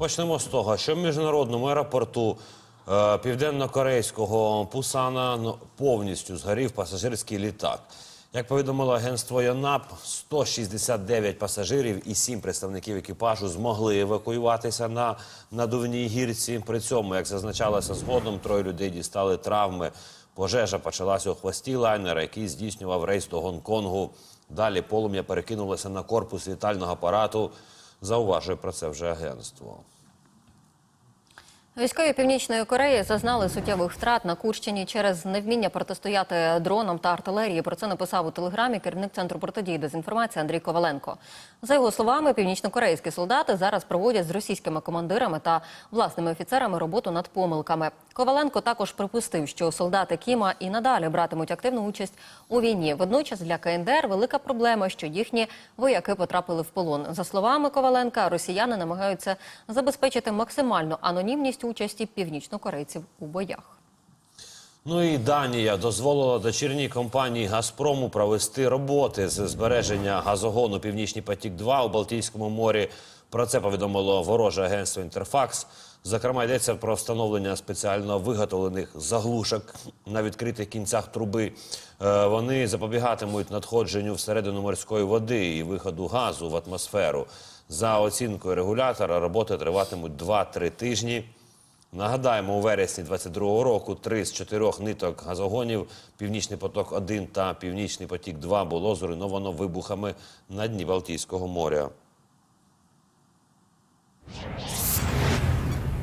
Почнемо з того, що в міжнародному аеропорту е, південно-корейського Пусана ну, повністю згорів пасажирський літак. Як повідомило агентство ЮНАП, 169 пасажирів і 7 представників екіпажу змогли евакуюватися на надувній гірці. При цьому, як зазначалося згодом, троє людей дістали травми. Пожежа почалася у хвості лайнера, який здійснював рейс до Гонконгу. Далі полум'я перекинулося на корпус літального апарату. Зауважує про це вже агентство. Військові Північної Кореї зазнали суттєвих втрат на Курщині через невміння протистояти дронам та артилерії. Про це написав у телеграмі керівник центру протидії дезінформації Андрій Коваленко. За його словами, північнокорейські солдати зараз проводять з російськими командирами та власними офіцерами роботу над помилками. Коваленко також припустив, що солдати Кіма і надалі братимуть активну участь у війні. Водночас для КНДР велика проблема, що їхні вояки потрапили в полон. За словами Коваленка, росіяни намагаються забезпечити максимальну анонімність участі північнокорейців у боях. Ну і Данія дозволила дочірній компанії Газпрому провести роботи з збереження газогону Північний потік 2 у Балтійському морі. Про це повідомило вороже агентство Інтерфакс. Зокрема, йдеться про встановлення спеціально виготовлених заглушок на відкритих кінцях труби. Е, Вони запобігатимуть надходженню всередину морської води і виходу газу в атмосферу. За оцінкою регулятора, роботи триватимуть 2-3 тижні. Нагадаємо, у вересні 22-го року три з чотирьох ниток газогонів Північний поток 1 та Північний потік 2 було зруйновано вибухами на дні Балтійського моря.